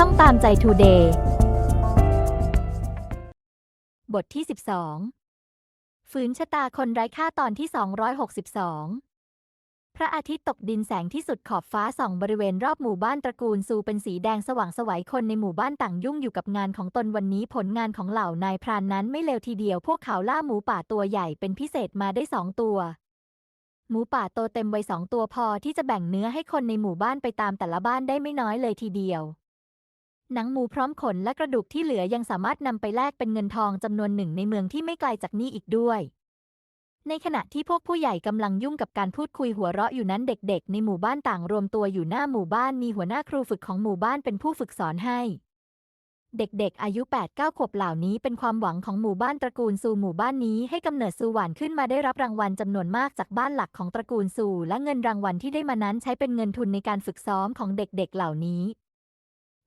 ช่องตามใจทูเดย์บทที่ 12 ฝืนชะตาคนไร้ค่าตอนที่ 262 พระอาทิตย์ตกดินแสงที่สุดขอบฟ้าส่องบริเวณรอบหมู่บ้านตระกูลซูเป็นสีแดงสว่างสวัยคนในหมู่บ้านต่างยุ่งอยู่กับงานของตนวันนี้ผลงานของเหล่านายพรานนั้นไม่เลวทีเดียวพวกเขาล่าหมูป่าตัวใหญ่เป็นพิเศษมาได้สองตัวหมูป่าโตเต็มวัยสองตัวพอที่จะแบ่งเนื้อให้คนในหมู่บ้านไปตามแต่ละบ้านได้ไม่น้อยเลยทีเดียว หนังหมูพร้อมขนและกระดูกที่เหลือยังสามารถนำไปแลกเป็นเงินทองจำนวนหนึ่งในเมืองที่ไม่ไกลจากนี่อีกด้วย ในขณะที่พวกผู้ใหญ่กำลังยุ่งกับการพูดคุยหัวเราะอยู่นั้นเด็กๆ ในหมู่บ้านต่างรวมตัวอยู่หน้าหมู่บ้านมีหัวหน้าครูฝึกของหมู่บ้านเป็นผู้ฝึกสอนให้ เด็กๆ อายุ 8-9 ขวบเหล่านี้เป็นความหวังของหมู่บ้านตระกูลซูหมู่บ้านนี้ให้กำเนิดซูหวานขึ้นมาได้รับรางวัลจำนวนมากจากบ้านหลักของตระกูลซูและเงินรางวัลที่ได้มานั้นใช้เป็นเงินทุนในการฝึกซ้อมของเด็กๆ เหล่านี้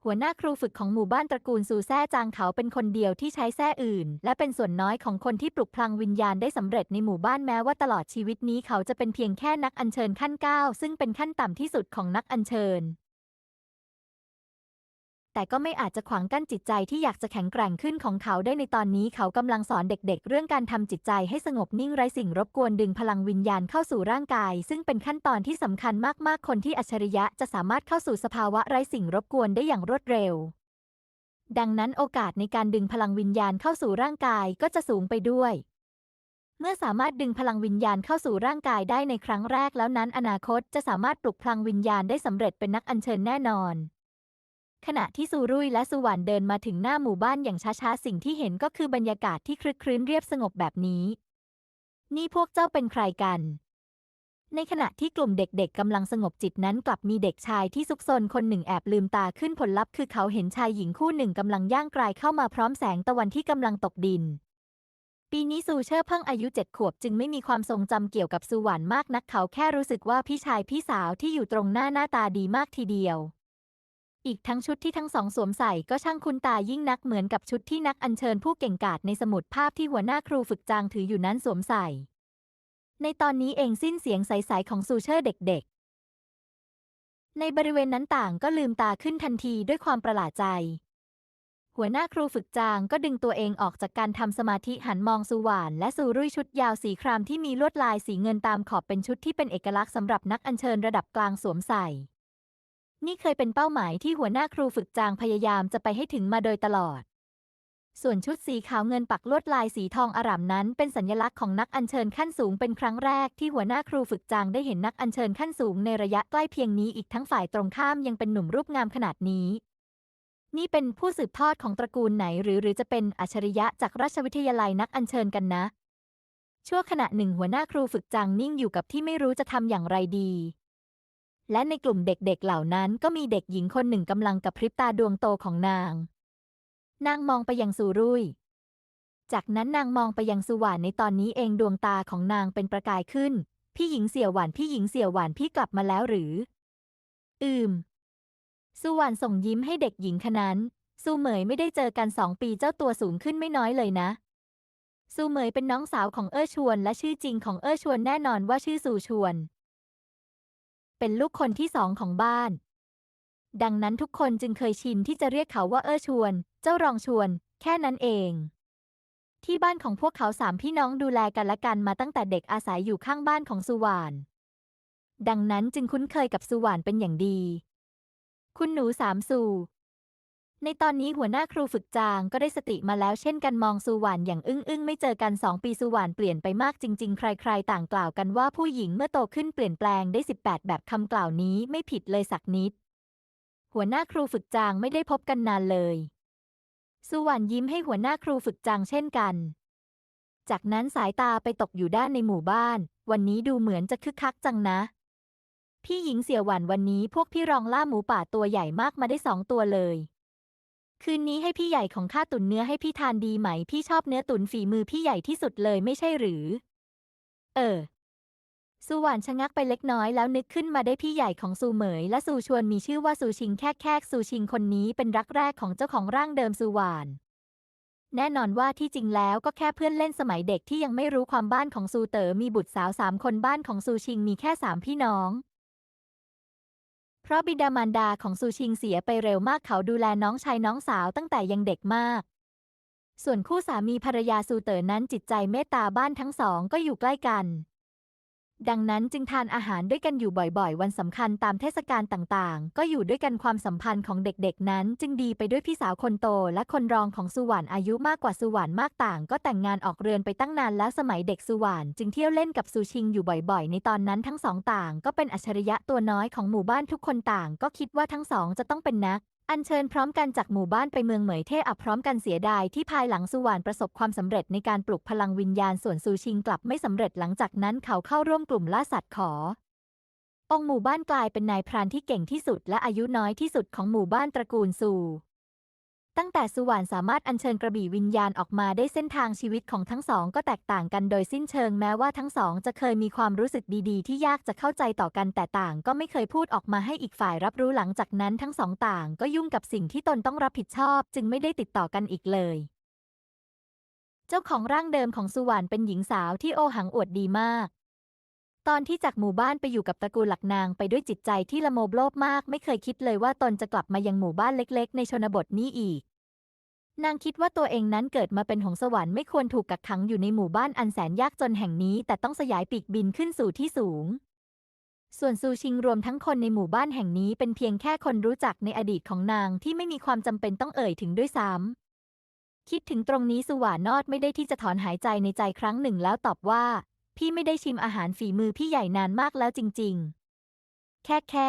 หัวหน้าครูฝึกของหมู่บ้านตระกูลซูแซ่จางเขาเป็นคนเดียวที่ใช้แซ่อื่น และเป็นส่วนน้อยของคนที่ปลุกพลังวิญญาณได้สำเร็จในหมู่บ้านแม้ว่าตลอดชีวิตนี้เขาจะเป็นเพียงแค่นักอัญเชิญขั้นเก้าซึ่งเป็นขั้นต่ำที่สุดของนักอัญเชิญ แต่ก็ไม่อาจจะขวางกั้นจิตใจที่อยากจะแข็งแกร่งขึ้นของเขาได้ในตอนนี้เขากำลังสอนเด็ก ๆ เรื่องการทำจิตใจให้สงบนิ่งไร้สิ่งรบกวนดึงพลังวิญญาณเข้าสู่ร่างกาย ซึ่งเป็นขั้นตอนที่สำคัญมากๆ คนที่อัจฉริยะจะสามารถเข้าสู่สภาวะไร้สิ่งรบกวนได้อย่างรวดเร็ว ดังนั้นโอกาสในการดึงพลังวิญญาณเข้าสู่ร่างกายก็จะสูงไปด้วยเมื่อสามารถดึงพลังวิญญาณเข้าสู่ร่างกายได้ในครั้งแรกแล้วนั้นอนาคตจะสามารถปลุกพลังวิญญาณได้สำเร็จเป็นนักอัญเชิญแน่นอน ขณะที่ซูรุ่ยและสุวรรณเดินมาถึงหน้าหมู่บ้านอย่างช้าๆ สิ่งที่เห็นก็คือบรรยากาศที่คลึกครื้นเรียบสงบแบบนี้ นี่พวกเจ้าเป็นใครกัน ในขณะที่กลุ่มเด็กๆกำลังสงบจิตนั้นกลับมีเด็กชายที่ซุกซนคนหนึ่งแอบลืมตาขึ้นผลลัพธ์คือเขาเห็นชายหญิงคู่หนึ่งกำลังย่างกรายเข้ามาพร้อมแสงตะวันที่กำลังตกดิน ปีนี้ซูเชอร์เพิ่งอายุเจ็ดขวบจึงไม่มีความทรงจำเกี่ยวกับซูหวานมากนักเขาแค่รู้สึกว่าพี่ชายพี่สาวที่อยู่ตรงหน้าหน้าตาดีมากทีเดียว อีกทั้งชุดที่ทั้งสองสวมใส่ก็ช่างคุ้นตายิ่งนักเหมือนกับชุดที่นักอัญเชิญผู้เก่งกาจในสมุดภาพที่หัวหน้าครูฝึกจางถืออยู่นั้นสวมใส่ ในตอนนี้เองสิ้นเสียงใสๆของซูเชอร์เด็กๆ ในบริเวณนั้นต่างก็ลืมตาขึ้นทันทีด้วยความประหลาดใจ หัวหน้าครูฝึกจางก็ดึงตัวเองออกจากการทำสมาธิหันมองสุวรรณและสูรุ่ยชุดยาวสีครามที่มีลวดลายสีเงินตามขอบเป็นชุดที่เป็นเอกลักษณ์สำหรับนักอัญเชิญระดับกลางสวมใส่ นี่เคยเป็นเป้าหมายที่หัวหน้าครูฝึกจางพยายามจะไปให้ถึงมาโดยตลอด ส่วนชุดสีขาวเงินปักลวดลายสีทองอร่ามนั้น เป็นสัญลักษณ์ของนักอัญเชิญขั้นสูงเป็นครั้งแรกที่หัวหน้าครูฝึกจางได้เห็นนักอัญเชิญขั้นสูงในระยะใกล้เพียงนี้อีกทั้งฝ่ายตรงข้ามยังเป็นหนุ่มรูปงามขนาดนี้ นี่เป็นผู้สืบทอดของตระกูลไหนหรือหรือจะเป็นอัจฉริยะจากราชวิทยาลัยนักอัญเชิญกันนะ ชั่วขณะหนึ่งหัวหน้าครูฝึกจางนิ่งอยู่กับที่ไม่รู้จะทำอย่างไรดี และในกลุ่มเด็กๆเหล่านั้นก็มีเด็กหญิงคนหนึ่งกำลังกับพริบตาดวงโตของนาง นางมองไปยังสุรุ่ย จากนั้นนางมองไปยังสุหวานในตอนนี้เองดวงตาของนางเป็นประกายขึ้น พี่หญิงเสี่ยวหวานพี่หญิงเสี่ยวหวานพี่กลับมาแล้วหรือ อืม สุวรรณส่งยิ้มให้เด็กหญิงคนนั้นซูเหมยไม่ได้เจอกันสองปีเจ้าตัวสูงขึ้นไม่น้อยเลยนะซูเหมยเป็นน้องสาวของเอ้อชวน และชื่อจริงของเอ้อชวนแน่นอนว่าชื่อซูชวน เป็นลูกคนที่สองของบ้าน ดังนั้นทุกคนจึงเคยชินที่จะเรียกเขาว่าเอ้อชวน เจ้ารองชวน แค่นั้นเอง ที่บ้านของพวกเขาสามพี่น้องดูแลกันและกันมาตั้งแต่เด็กอาศัยอยู่ข้างบ้านของสุวรรณดังนั้นจึงคุ้นเคยกับสุวรรณเป็นอย่างดี คุณหนูสามสู่ ในตอนนี้หัวหน้าครูฝึกจางก็ได้สติมาแล้วเช่นกันมองสุวรรณอย่างอึ้งอึ้งไม่เจอกันสองปีสุวรรณเปลี่ยนไปมากจริง ๆ ใคร ๆ ต่างกล่าวกันว่าผู้หญิงเมื่อโตขึ้นเปลี่ยนแปลงได้ 18 แบบคำกล่าวนี้ไม่ผิดเลยสักนิด หัวหน้าครูฝึกจางไม่ได้พบกันนานเลย สุวรรณยิ้มให้หัวหน้าครูฝึกจางเช่นกัน จากนั้นสายตาไปตกอยู่ด้านในหมู่บ้าน วันนี้ดูเหมือนจะคึกคักจังนะ พี่หญิงเสี่ยวหวันวันนี้พวกพี่รองล่าหมูป่าตัวใหญ่มากมาได้สองตัวเลย คืนนี้ให้พี่ใหญ่ของข้าตุ๋นเนื้อให้พี่ทานดีไหม พี่ชอบเนื้อตุ๋นฝีมือพี่ใหญ่ที่สุดเลยไม่ใช่หรือ เออสุวรรณชะงักไปเล็กน้อยแล้วนึกขึ้นมาได้พี่ใหญ่ของซูเหมย และซูชวนมีชื่อว่าซูชิงแคกแคกซูชิงคนนี้เป็นรักแรกของเจ้าของร่างเดิมซูหวาน แน่นอนว่าที่จริงแล้วก็แค่เพื่อนเล่นสมัยเด็กที่ยังไม่รู้ความบ้านของซูเตอ๋อมีบุตรสาวสามคนบ้านของซูชิงมีแค่สามพี่น้อง ราะบิดามารดาของซูชิงเสียไปเร็วมากเขาดูแลน้องชายน้องสาวตั้งแต่ยังเด็กมาก ส่วนคู่สามีภรรยาซูเต๋อนั้นจิตใจเมตตาบ้านทั้งสองก็อยู่ใกล้กัน ดังนั้นจึงทานอาหารด้วยกันอยู่บ่อยๆ วันสำคัญตามเทศกาลต่างๆ ก็อยู่ด้วยกันความสัมพันธ์ของเด็กๆ นั้น จึงดีไปด้วยพี่สาวคนโต และคนรองของสุวรรณอายุมากกว่าสุวรรณมากต่าง ก็แต่งงานออกเรือนไปตั้งนานแล้วสมัยเด็กสุวรรณจึงเที่ยวเล่นกับซูชิงอยู่บ่อยๆ ในตอนนั้นทั้งสองต่าง ก็เป็นอัจฉริยะตัวน้อยของหมู่บ้านทุกคนต่าง ก็คิดว่าทั้งสองจะต้องเป็นนัก อัญเชิญพร้อมกันจากหมู่บ้านไปเมืองเหมยเท่อับพร้อมกันเสียดายที่ภายหลังสุวรรณประสบความสำเร็จในการปลุกพลังวิญญาณส่วนซูชิงกลับไม่สำเร็จหลังจากนั้นเขาเข้าร่วมกลุ่มล่าสัตว์ขอ องค์หมู่บ้านกลายเป็นนายพรานที่เก่งที่สุดและอายุน้อยที่สุดของหมู่บ้านตระกูลซู ตั้งแต่สุวรรณสามารถอัญเชิญกระบี่วิญญาณออกมาได้เส้นทางชีวิตของทั้งสองก็แตกต่างกันโดยสิ้นเชิงแม้ว่าทั้งสองจะเคยมีความรู้สึกดีๆ ที่ยากจะเข้าใจต่อกันแต่ต่าง ก็ไม่เคยพูดออกมาให้อีกฝ่ายรับรู้หลังจากนั้นทั้งสองต่าง ก็ยุ่งกับสิ่งที่ตนต้องรับผิดชอบ จึงไม่ได้ติดต่อกันอีกเลย เจ้าของร่างเดิมของสุวรรณเป็นหญิงสาวที่โอหังอวดดีมากตอนที่จากหมู่บ้านไปอยู่กับตระกูลหลักนางไปด้วยจิตใจที่ละโมบโลภมาก ไม่เคยคิดเลยว่าตนจะกลับมายังหมู่บ้านเล็ก ๆ ในชนบทนี้อีก นางคิดว่าตัวเองนั้นเกิดมาเป็นหงส์สวรรค์ไม่ควรถูกกักขังอยู่ในหมู่บ้านอันแสนยากจนแห่งนี้ แต่ต้องสยายปีกบินขึ้นสู่ที่สูง ส่วนซูชิงรวมทั้งคนในหมู่บ้านแห่งนี้เป็นเพียงแค่คนรู้จักในอดีตของนางที่ไม่มีความจำเป็นต้องเอ่ยถึงด้วยซ้ำคิดถึงตรงนี้สุวานอดไม่ได้ที่จะถอนหายใจในใจครั้งหนึ่งแล้วตอบว่า พี่ไม่ได้ชิมอาหารฝีมือพี่ใหญ่นานมากแล้วจริง ๆ แค่แค่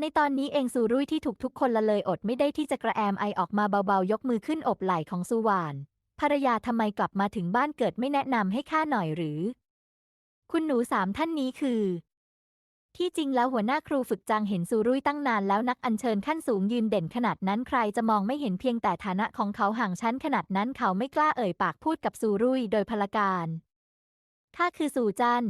ในตอนนี้เองซูรุ่ยที่ถูกทุกคนละเลยอดไม่ได้ที่จะกระแอมไอออกมาเบาๆ ยกมือขึ้นอบไหล่ของสุวาน ภรรยาทำไมกลับมาถึงบ้านเกิดไม่แนะนำให้ข้าหน่อยหรือ คุณหนูสามท่านนี้คือ ที่จริงแล้วหัวหน้าครูฝึกจางเห็นซูรุ่ยตั้งนานแล้วนักอัญเชิญขั้นสูงยืนเด่นขนาดนั้นใครจะมองไม่เห็นเพียงแต่ฐานะของเขาห่างชั้นขนาดนั้นเขาไม่กล้าเอ่ยปากพูดกับซูรุ่ยโดยพลการข้าคือซูจัน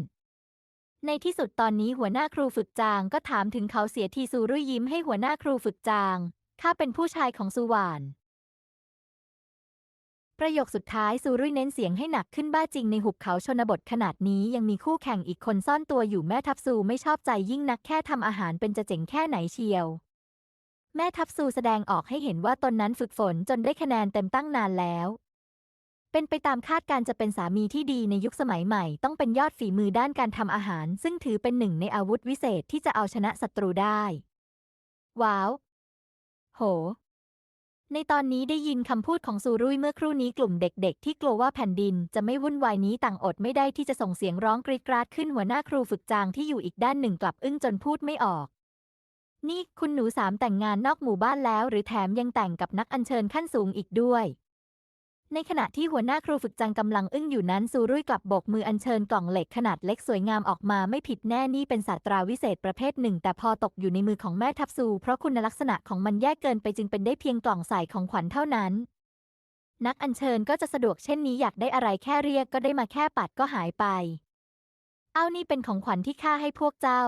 ในที่สุดตอนนี้หัวหน้าครูฝึกจางก็ถามถึงเขาเสียทีซูรุ่ยยิ้มให้หัวหน้าครูฝึกจาง ข้าเป็นผู้ชายของซูหวานประโยคสุดท้ายซูรุ่ยเน้นเสียงให้หนักขึ้นบ้าจริงในหุบเขาชนบทขนาดนี้ยังมีคู่แข่งอีกคนซ่อนตัวอยู่แม่ทัพซูไม่ชอบใจยิ่งนักแค่ทำอาหารเป็นจะเจ๋งแค่ไหนเชียว แม่ทัพซูแสดงออกให้เห็นว่าตนนั้นฝึกฝนจนได้คะแนนเต็มตั้งนานแล้ว เป็นไปตามคาดการจะเป็นสามีที่ดีในยุคสมัยใหม่ ต้องเป็นยอดฝีมือด้านการทำอาหาร ซึ่งถือเป็นหนึ่งในอาวุธวิเศษที่จะเอาชนะศัตรูได้ ว้าว โห ในตอนนี้ได้ยินคำพูดของซูรุ่ยเมื่อครู่นี้กลุ่มเด็กๆ ที่กลัวว่าแผ่นดินจะไม่วุ่นวายนี้ต่างอดไม่ได้ที่จะส่งเสียงร้องกรีดกราดขึ้นหัวหน้าครูฝึกจางที่อยู่อีกด้านหนึ่งกลับอึ้งจนพูดไม่ออกนี่คุณหนูสามแต่งงานนอกหมู่บ้านแล้ว หรือแถมยังแต่งกับนักอัญเชิญขั้นสูงอีกด้วย ในขณะที่หัวหน้าครูฝึกจังกำลังอึ้งอยู่นั้นซูรุ่ยกลับบกมืออัญเชิญกล่องเหล็กขนาดเล็กสวยงามออกมาไม่ผิดแน่นี่เป็นศาสตราวิเศษประเภทหนึ่ง แต่พอตกอยู่ในมือของแม่ทัพซู เพราะคุณลักษณะของมันแย่เกินไปจึงเป็นได้เพียงกล่องใส่ของขวัญเท่านั้น นักอัญเชิญก็จะสะดวกเช่นนี้อยากได้อะไรแค่เรียกก็ได้มาแค่ปัดก็หายไป เอานี่เป็นของขวัญที่ข้าให้พวกเจ้า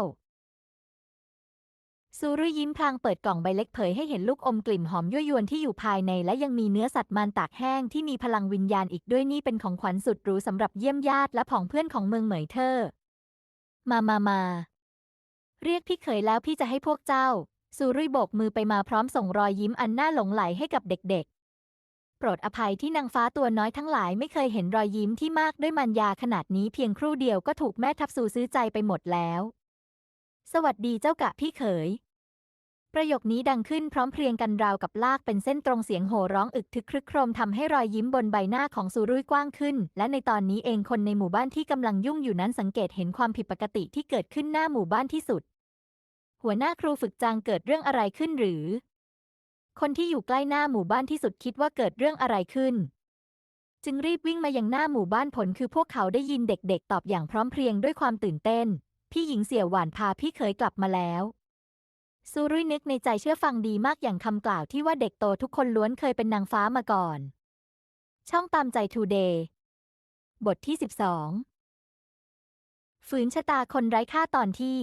ซูรุยยิ้มพลางเปิดกล่องใบเล็กเผยให้เห็นลูกอมกลิ่นหอมยั่วยวนที่อยู่ภายในและยังมีเนื้อสัตว์มันตากแห้งที่มีพลังวิญญาณอีกด้วยนี่เป็นของขวัญสุดหรูสำหรับเยี่ยมญาติและผองเพื่อนของเมืองเหมยเทอร์มามามา เรียกพี่เขยแล้วพี่จะให้พวกเจ้า ซูรุยโบกมือไปมาพร้อมส่งรอยยิ้มอันน่าหลงไหลให้กับเด็กๆ โปรดอภัยที่นางฟ้าตัวน้อยทั้งหลายไม่เคยเห็นรอยยิ้มที่มากด้วยมันยาขนาดนี้เพียงครู่เดียวก็ถูกแม่ทับซูซื้อใจไปหมดแล้ว สวัสดีเจ้ากะพี่เขย ประโยคนี้ดังขึ้นพร้อมเพรียงกันราวกับลากเป็นเส้นตรงเสียงโห่ร้องอึกทึกครึกโครมทำให้รอยยิ้มบนใบหน้าของซูรุ่ยกว้างขึ้น และในตอนนี้เองคนในหมู่บ้านที่กำลังยุ่งอยู่นั้นสังเกตเห็นความผิดปกติที่เกิดขึ้นหน้าหมู่บ้านที่สุด หัวหน้าครูฝึกจางเกิดเรื่องอะไรขึ้นหรือ คนที่อยู่ใกล้หน้าหมู่บ้านที่สุดคิดว่าเกิดเรื่องอะไรขึ้น จึงรีบวิ่งมายังหน้าหมู่บ้านผลคือพวกเขาได้ยินเด็กๆ ตอบอย่างพร้อมเพรียงด้วยความตื่นเต้น พี่หญิงเสี่ยวหวานพาพี่เคยกลับมาแล้ว ซูรุยนึกในใจเชื่อฟังดีมากอย่างคำกล่าวที่ว่าเด็กโตทุกคนล้วนเคยเป็นนางฟ้ามาก่อน ช่องตามใจทูเดย์บทที่ 12 ฝืนชะตาคนไร้ค่าตอนที่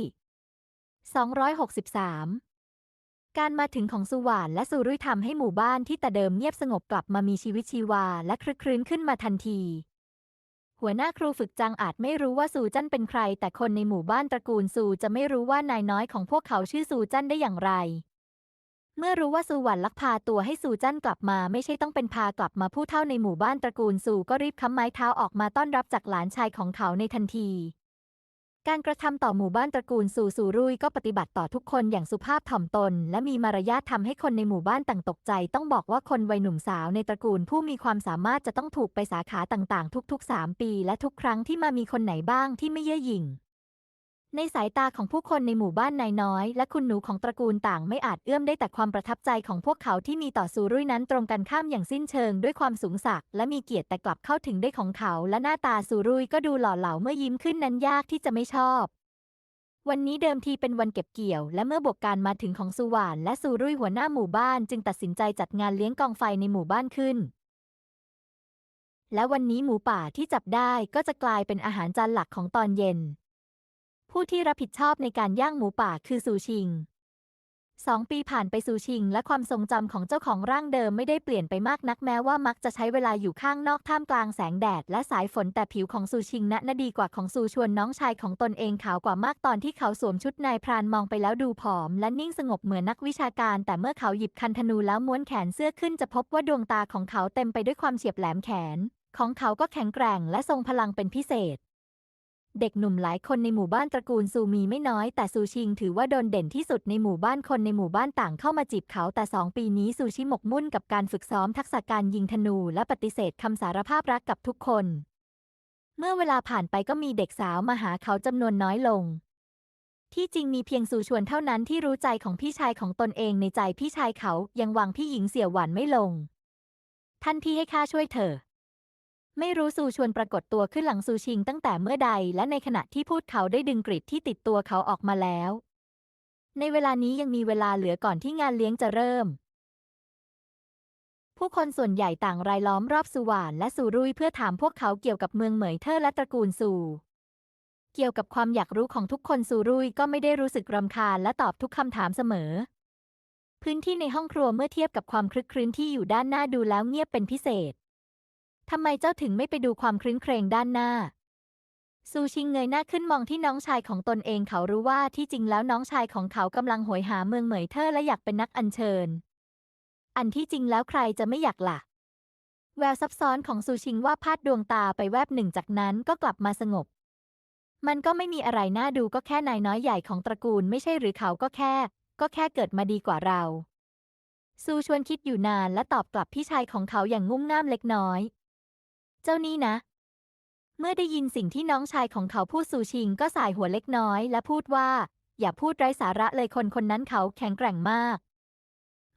263 การมาถึงของสุวานและซูรุยทำให้หมู่บ้านที่แต่เดิมเงียบสงบกลับมามีชีวิตชีวาและคลึกครื้นขึ้นมาทันที หัวหน้าครูฝึกจังอาจไม่รู้ว่าซูจันเป็นใคร แต่คนในหมู่บ้านตระกูลซูจะไม่รู้ว่านายน้อยของพวกเขาชื่อซูจันได้อย่างไร เมื่อรู้ว่าซูหวันลักพาตัวให้ซูจันกลับมา ไม่ใช่ต้องเป็นพากลับมาผู้เท่าในหมู่บ้านตระกูลซูก็รีบค้ำไม้เท้าออกมาต้อนรับจากหลานชายของเขาในทันที การกระทำต่อหมู่บ้านตระกูลสูสูรุ่ยก็ปฏิบัติต่อทุกคนอย่างสุภาพถ่อมตน และมีมารยาททำให้คนในหมู่บ้านต่างตกใจ ต้องบอกว่าคนวัยหนุ่มสาวในตระกูลผู้มีความสามารถจะต้องถูกไปสาขาต่างๆ ทุกๆ 3 ปี และทุกครั้งที่มามีคนไหนบ้างที่ไม่เย่อหยิ่ง ในสายตาของผู้คนในหมู่บ้านนายน้อย และคุณหนูของตระกูลต่างไม่อาจเอื้อมได้แต่ความประทับใจของพวกเขาที่มีต่อซูรุ่ยนั้นตรงกันข้ามอย่างสิ้นเชิงด้วยความสูงสักและมีเกียรติแต่กลับเข้าถึงได้ของเขา และหน้าตาซูรุ่ยก็ดูหล่อเหลาเมื่อยิ้มขึ้นนั้นยากที่จะไม่ชอบ วันนี้เดิมทีเป็นวันเก็บเกี่ยว และเมื่อบวกการมาถึงของสุวานและซูรุ่ยหัวหน้าหมู่บ้านจึงตัดสินใจจัดงานเลี้ยงกองไฟในหมู่บ้านขึ้นและวันนี้หมูป่าที่จับได้ก็จะกลายเป็นอาหารจานหลักของตอนเย็น ผู้ที่รับผิดชอบในการย่างหมูป่าคือซูชิงสองปีผ่านไปซูชิง และความทรงจำของเจ้าของร่างเดิมไม่ได้เปลี่ยนไปมากนักแม้ว่ามักจะใช้เวลาอยู่ข้างนอกท่ามกลางแสงแดดและสายฝนแต่ผิวของซูชิงนะดีกว่าของซูชวนน้องชายของตนเองขาวกว่ามากตอนที่เขาสวมชุดนายพรานมองไปแล้วดูผอม และนิ่งสงบเหมือนนักวิชาการ แต่เมื่อเขาหยิบคันธนูแล้วม้วนแขนเสื้อขึ้นจะพบว่าดวงตาของเขาเต็มไปด้วยความเฉียบแหลมแขน ของเขาก็แข็งแกร่งและทรงพลังเป็นพิเศษ เด็กหนุ่มหลายคนในหมู่บ้านตระกูลซูมีไม่น้อยแต่ซูชิงถือว่าโดนเด่นที่สุดในหมู่บ้านคนในหมู่บ้านต่างเข้ามาจีบเขาแต่สองปีนี้ซูชิหมกมุ่นกับการฝึกซ้อมทักษะการยิงธนูและปฏิเสธคำสารภาพรักกับทุกคน เมื่อเวลาผ่านไปก็มีเด็กสาวมาหาเขาจำนวนน้อยลง ที่จริงมีเพียงซูชวนเท่านั้นที่รู้ใจของพี่ชายของตนเองในใจพี่ชายเขายังวางพี่หญิงเสี่ยวหวานไม่ลง ท่านพี่ให้ข้าช่วยเถอะ ไม่รู้ซูชวนปรากฏตัวขึ้นหลังซูชิงตั้งแต่เมื่อใด และในขณะที่พูดเขาได้ดึงกริดที่ติดตัวเขาออกมาแล้ว ในเวลานี้ยังมีเวลาเหลือก่อนที่งานเลี้ยงจะเริ่ม ผู้คนส่วนใหญ่ต่างรายล้อมรอบซูหวานและซูรุยเพื่อถามพวกเขาเกี่ยวกับเมืองเหมยเทอร์และตระกูลซูเกี่ยวกับความอยากรู้ของทุกคนซูรุยก็ไม่ได้รู้สึกรำคาญและตอบทุกคำถามเสมอ พื้นที่ในห้องครัวเมื่อเทียบกับความคลึกครื้นที่อยู่ด้านหน้าดูแล้วเงียบเป็นพิเศษ ทำไมเจ้าถึงไม่ไปดูความครื้นเครงด้านหน้า ซูชิงเงยหน้าขึ้นมองที่น้องชายของตนเองเขารู้ว่าที่จริงแล้วน้องชายของเขากำลังโหยหาเมืองเหมยเทอร์และอยากเป็นนักอัญเชิญ อันที่จริงแล้วใครจะไม่อยากล่ะ แววซับซ้อนของซูชิงว่าพาดดวงตาไปแวบหนึ่งจากนั้นก็กลับมาสงบ มันก็ไม่มีอะไรน่าดูก็แค่นายน้อยใหญ่ของตระกูลไม่ใช่หรือเขาก็แค่ ก็แค่เกิดมาดีกว่าเราซูชวนคิดอยู่นานและตอบกลับพี่ชายของเขาอย่างงุ่มง่ามเล็กน้อย เจ้านี่นะ เมื่อได้ยินสิ่งที่น้องชายของเขาพูดซูชิงก็สายหัวเล็กน้อยและพูดว่า อย่าพูดไร้สาระเลยคนคนนั้นเขาแข็งแกร่งมาก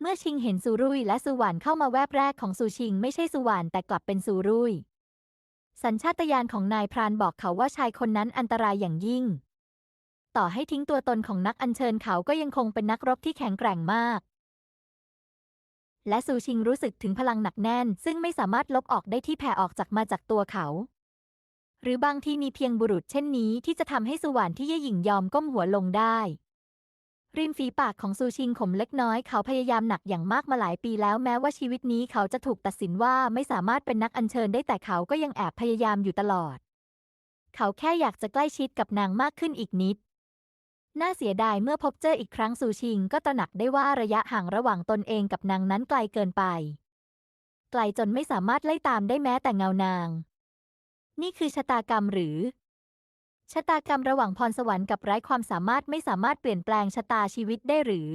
เมื่อชิงเห็นซูรุ่ยและซูหวานเข้ามาแวบแรกของซูชิง ไม่ใช่ซูหวานแต่กลับเป็นซูรุ่ยสัญชาตญาณของนายพรานบอกเขาว่าชายคนนั้นอันตรายอย่างยิ่ง ต่อให้ทิ้งตัวตนของนักอัญเชิญเขาก็ยังคงเป็นนักรบที่แข็งแกร่งมาก และซูชิงรู้สึกถึงพลังหนักแน่น ซึ่งไม่สามารถลบออกได้ที่แผ่ออกจากมาจากตัวเขา หรือบางที่มีเพียงบุรุษเช่นนี้ที่จะทำให้สุวรรณที่เย่หยิ่งยอมก้มหัวลงได้ริมฝีปากของซูชิงขมเล็กน้อยเขาพยายามหนักอย่างมากมาหลายปีแล้วแม้ว่าชีวิตนี้เขาจะถูกตัดสินว่าไม่สามารถเป็นนักอัญเชิญได้แต่เขาก็ยังแอบพยายามอยู่ตลอด เขาแค่อยากจะใกล้ชิดกับนางมากขึ้นอีกนิด น่าเสียดายเมื่อพบเจออีกครั้งซูชิงก็ตระหนักได้ว่าระยะห่างระหว่างตนเองกับนางนั้นไกลเกินไป ไกลจนไม่สามารถไล่ตามได้แม้แต่เงานาง นี่คือชะตากรรมหรือ ชะตากรรมระหว่างพรสวรรค์กับไร้ความสามารถไม่สามารถเปลี่ยนแปลงชะตาชีวิตได้หรือ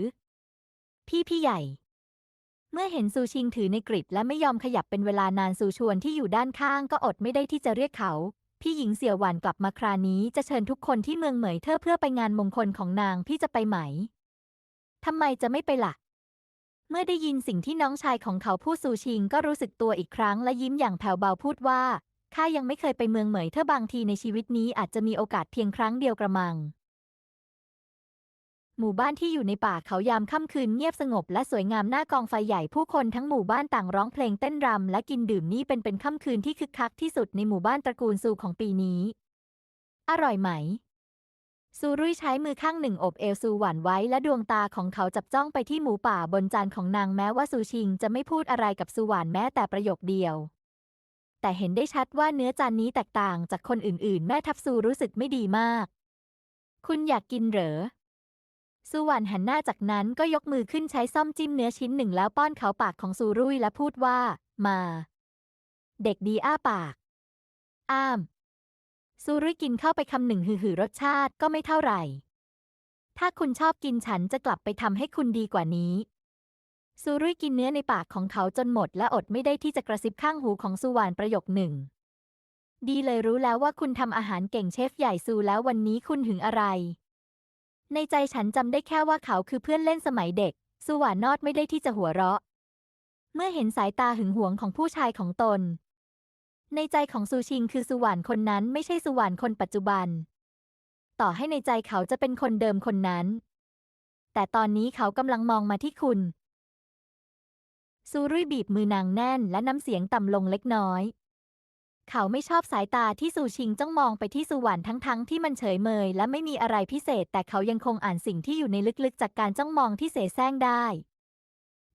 พี่พี่ใหญ่ เมื่อเห็นซูชิงถือในกริดและไม่ยอมขยับเป็นเวลานานซูชวนที่อยู่ด้านข้างก็อดไม่ได้ที่จะเรียกเขา พี่หญิงเสี่ยวหวานกลับมาครานี้จะเชิญทุกคนที่เมืองเหมยเธอเพื่อไปงานมงคลของนางพี่จะไปไหม ทำไมจะไม่ไปล่ะ เมื่อได้ยินสิ่งที่น้องชายของเขาพูดซูชิงก็รู้สึกตัวอีกครั้งและยิ้มอย่างแผ่วเบาพูดว่าข้ายังไม่เคยไปเมืองเหมยเธอบางทีในชีวิตนี้อาจจะมีโอกาสเพียงครั้งเดียวกระมัง หมู่บ้านที่อยู่ในป่าเขายามค่ำคืนเงียบสงบและสวยงามหน้ากองไฟใหญ่ผู้คนทั้งหมู่บ้านต่างร้องเพลงเต้นรำและกินดื่มนี่เป็นเป็นค่ำคืนที่คึกคักที่สุดในหมู่บ้านตระกูลซูของปีนี้ อร่อยไหม ซูรุ่ยใช้มือข้างหนึ่งอบเอวซูหวานไว้และดวงตาของเขาจับจ้องไปที่หมูป่าบนจานของนางแม้ว่าซูชิงจะไม่พูดอะไรกับซูหวานแม้แต่ประโยคเดียวแต่เห็นได้ชัดว่าเนื้อจานนี้แตกต่างจากคนอื่น ๆ แม่ทัพซูรู้สึกไม่ดีมาก คุณอยากกินเหรอ สุวรรณหันหน้าจากนั้นก็ยกมือขึ้นใช้ซ่อมจิ้มเนื้อชิ้นหนึ่งแล้วป้อนเขาปากของซูรุ่ยและพูดว่า มา เด็กดีอ้าปาก อ้าม ซูรุ่ยกินเข้าไปคำหนึ่งหือๆรสชาติก็ไม่เท่าไหร่ ถ้าคุณชอบกินฉันจะกลับไปทำให้คุณดีกว่านี้ซูรุ่ยกินเนื้อในปากของเขาจนหมดและอดไม่ได้ที่จะกระซิบข้างหูของสุวรรณประโยคหนึ่ง ดีเลยรู้แล้วว่าคุณทำอาหารเก่งเชฟใหญ่ซูแล้ววันนี้คุณหึงอะไร ในใจฉันจำได้แค่ว่าเขาคือเพื่อนเล่นสมัยเด็ก สุวรรณนอดไม่ได้ที่จะหัวเราะ เมื่อเห็นสายตาหึงหวงของผู้ชายของตน ในใจของซูชิงคือสุวรรณคนนั้นไม่ใช่สุวรรณคนปัจจุบัน ต่อให้ในใจเขาจะเป็นคนเดิมคนนั้น แต่ตอนนี้เขากำลังมองมาที่คุณ ซูรุ่ยบีบมือนางแน่นและน้ำเสียงต่ำลงเล็กน้อย เขาไม่ชอบสายตาที่ซูชิงจ้องมองไปที่สุวรรณทั้งๆที่มันเฉยเมยและไม่มีอะไรพิเศษ แต่เขายังคงอ่านสิ่งที่อยู่ในลึกๆ จากการจ้องมองที่เสแสร้งได้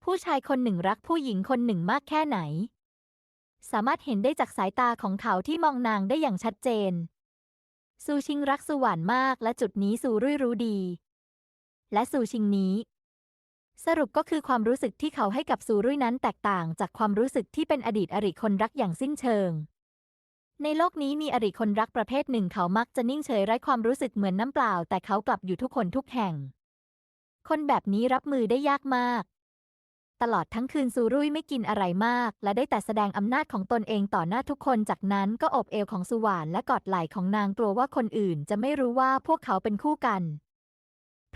ผู้ชายคนหนึ่งรักผู้หญิงคนหนึ่งมากแค่ไหน สามารถเห็นได้จากสายตาของเขาที่มองนางได้อย่างชัดเจน ซูชิงรักสุวรรณมากและจุดนี้ซูรุ่ยรู้ดี และซูชิงนี้ สรุปก็คือความรู้สึกที่เขาให้กับซูรุ่ยนั้นแตกต่างจากความรู้สึกที่เป็นอดีตอริคนรักอย่างสิ้นเชิง ในโลกนี้มีอริคนรักประเภทหนึ่งเขามักจะนิ่งเฉยไร้ความรู้สึกเหมือนน้ำเปล่า แต่เขากลับอยู่ทุกคนทุกแห่ง คนแบบนี้รับมือได้ยากมาก ตลอดทั้งคืนซูรุ่ยไม่กินอะไรมาก และได้แต่แสดงอำนาจของตนเองต่อหน้าทุกคนจากนั้นก็อบเอวของสุวรรณและกอดไหล่ของนางกลัวว่าคนอื่นจะไม่รู้ว่าพวกเขาเป็นคู่กัน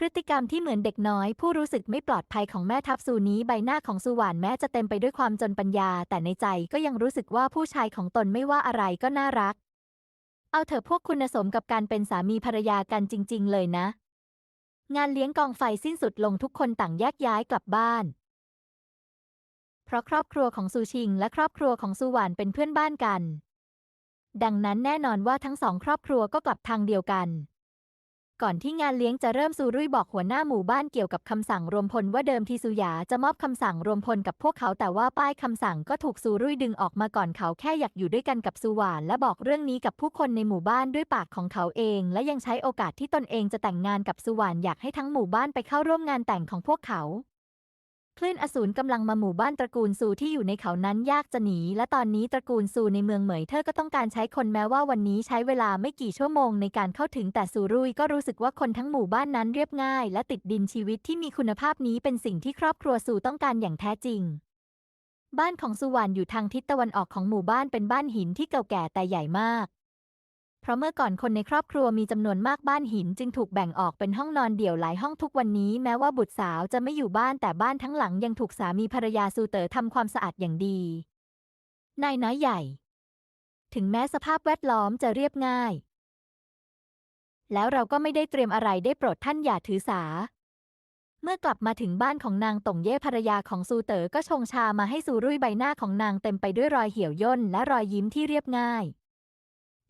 พฤติกรรมที่เหมือนเด็กน้อย ผู้รู้สึกไม่ปลอดภัยของแม่ทัพซูนี้ใบหน้าของสุวรรณแม้จะเต็มไปด้วยความจนปัญญา แต่ในใจก็ยังรู้สึกว่าผู้ชายของตนไม่ว่าอะไรก็น่ารัก เอาเถอะพวกคุณสมกับการเป็นสามีภรรยากันจริง ๆ เลยนะ งานเลี้ยงกองไฟสิ้นสุดลงทุกคนต่างแยกย้ายกลับบ้าน เพราะครอบครัวของซูชิง และครอบครัวของซูหวานเป็นเพื่อนบ้านกัน ดังนั้นแน่นอนว่าทั้งสองครอบครัวก็กลับทางเดียวกัน ก่อนที่งานเลี้ยงจะเริ่มซูรุ่ยบอกหัวหน้าหมู่บ้านเกี่ยวกับคำสั่งรวมพลว่าเดิมทีซูหยาจะมอบคำสั่งรวมพลกับพวกเขาแต่ว่าป้ายคำสั่งก็ถูกซูรุ่ยดึงออกมาก่อนเขาแค่อยากอยู่ด้วยกันกับซูหวานและบอกเรื่องนี้กับผู้คนในหมู่บ้านด้วยปากของเขาเอง และยังใช้โอกาสที่ตนเองจะแต่งงานกับซูหวานอยากให้ทั้งหมู่บ้านไปเข้าร่วมงานแต่งของพวกเขา คลื่นอสูรกำลังมาหมู่บ้านตระกูลซูที่อยู่ในเขานั้นยากจะหนี และตอนนี้ตระกูลซูในเมืองเหมยเธอก็ต้องการใช้คนแม้ว่าวันนี้ใช้เวลาไม่กี่ชั่วโมงในการเข้าถึงแต่ซูรุยก็รู้สึกว่าคนทั้งหมู่บ้านนั้นเรียบง่าย และติดดินชีวิตที่มีคุณภาพนี้เป็นสิ่งที่ครอบครัวซูต้องการอย่างแท้จริง บ้านของสุวรรณอยู่ทางทิศตะวันออกของหมู่บ้านเป็นบ้านหินที่เก่าแก่แต่ใหญ่มาก เพราะเมื่อก่อนคนในครอบครัวมีจำนวนมากบ้านหินจึงถูกแบ่งออกเป็นห้องนอนเดี่ยวหลายห้องทุกวันนี้แม้ว่าบุตรสาวจะไม่อยู่บ้านแต่บ้านทั้งหลังยังถูกสามีภรรยาซูเต๋อทำความสะอาดอย่างดี นายน้อยใหญ่ ถึงแม้สภาพแวดล้อมจะเรียบง่าย แล้วเราก็ไม่ได้เตรียมอะไรได้โปรดท่านอย่าถือสา เมื่อกลับมาถึงบ้านของนางต่งเย่ภรรยาของซูเต๋อก็ชงชามาให้ซูรุ่ยใบหน้าของนางเต็มไปด้วยรอยเหี่ยวย่นและรอยยิ้มที่เรียบง่าย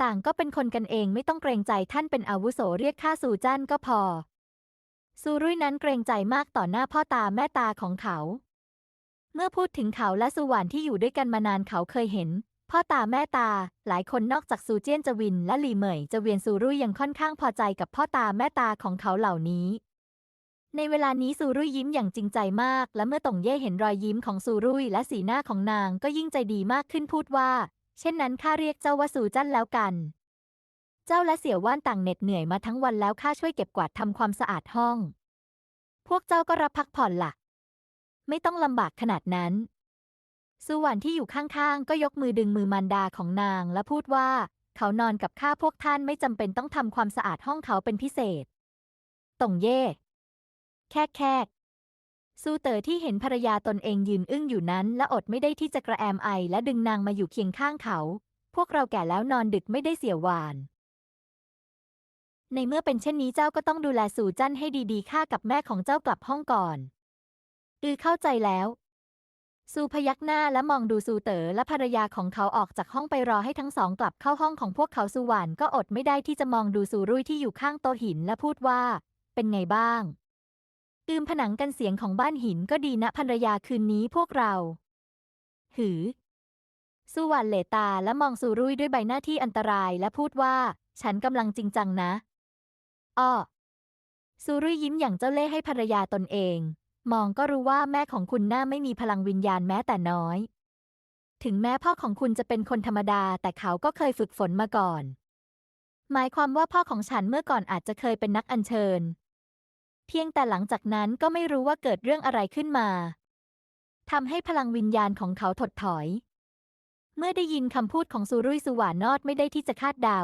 ต่างก็เป็นคนกันเองไม่ต้องเกรงใจท่านเป็นอาวุโสเรียกข้าซูจั่นก็พอ ซูรุ่ยนั้นเกรงใจมากต่อหน้าพ่อตาแม่ตาของเขา เมื่อพูดถึงเขาและสุวรรณที่อยู่ด้วยกันมานานเขาเคยเห็น พ่อตาแม่ตา หลายคนนอกจากซูเจียนจวิน และหลีเหมยจะเวียนซูรุ่ยยังค่อนข้างพอใจกับพ่อตาแม่ตาของเขาเหล่านี้ในเวลานี้ซูรุ่ยยิ้มอย่างจริงใจมาก และเมื่อต่งเย่เห็นรอยยิ้มของซูรุ่ยและสีหน้าของนางก็ยิ่งใจดีมากขึ้นพูดว่า เช่นนั้นข้าเรียกเจ้าว่าซูจั่นแล้วกัน เจ้าและเสี่ยวว่านต่างเหน็ดเหนื่อยมาทั้งวันแล้วข้าช่วยเก็บกวาดทำความสะอาดห้อง พวกเจ้าก็รับพักผ่อนล่ะ ไม่ต้องลำบากขนาดนั้นสุวรรณที่อยู่ข้างๆ ก็ยกมือดึงมือมารดาของนางและพูดว่า เขานอนกับข้าพวกท่านไม่จำเป็นต้องทำความสะอาดห้องเขาเป็นพิเศษต่งเย่ แค่แค่ ซูเต๋อที่เห็นภรรยาตนเองยืนอึ้งอยู่นั้น และอดไม่ได้ที่จะกระแอมไอ และดึงนางมาอยู่เคียงข้างเขา พวกเราแก่แล้วนอนดึกไม่ได้เสียหวาน ในเมื่อเป็นเช่นนี้เจ้าก็ต้องดูแลสู่จั้นให้ดีๆข้ากับแม่ของเจ้ากลับห้องก่อนอือเข้าใจแล้ว ซูพยักหน้าและมองดูซูเต๋อและภรรยาของเขาออกจากห้องไปรอให้ทั้งสองกลับเข้าห้องของพวกเขาซูหวานก็อดไม่ได้ที่จะมองดูซูรุ่ยที่อยู่ข้างโตหินและพูดว่า เป็นไงบ้าง อืมผนังกันเสียงของบ้านหินก็ดีนะภรรยาคืนนี้พวกเรา หือสุวรรณเหลตาและมองซูรุ่ยด้วยใบหน้าที่อันตรายและพูดว่า ฉันกำลังจริงจังนะ อ้อซูรุ่ยยิ้มอย่างเจ้าเล่ห์ให้ภรรยาตนเอง มองก็รู้ว่าแม่ของคุณน่าไม่มีพลังวิญญาณแม้แต่น้อย ถึงแม้พ่อของคุณจะเป็นคนธรรมดาแต่เขาก็เคยฝึกฝนมาก่อน หมายความว่าพ่อของฉันเมื่อก่อนอาจจะเคยเป็นนักอัญเชิญ เพียงแต่หลังจากนั้นก็ไม่รู้ว่าเกิดเรื่องอะไรขึ้นมาทำให้พลังวิญญาณของเขาถดถอย เมื่อได้ยินคำพูดของซูรุ่ยสุวรรณนอดไม่ได้ที่จะคาดเดา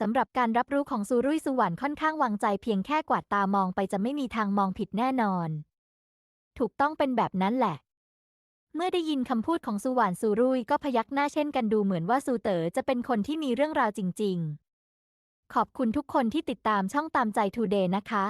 สำหรับการรับรู้ของซูรุ่ยสุวรรณค่อนข้างวางใจเพียงแค่กวาดตามองไปจะไม่มีทางมองผิดแน่นอน ถูกต้องเป็นแบบนั้นแหละ เมื่อได้ยินคำพูดของสุวรรณซูรุ่ยก็พยักหน้าเช่นกันดูเหมือนว่าซูเต๋อจะเป็นคนที่มีเรื่องราวจริง ๆ ขอบคุณทุกคนที่ติดตามช่องตามใจทูเดย์นะคะ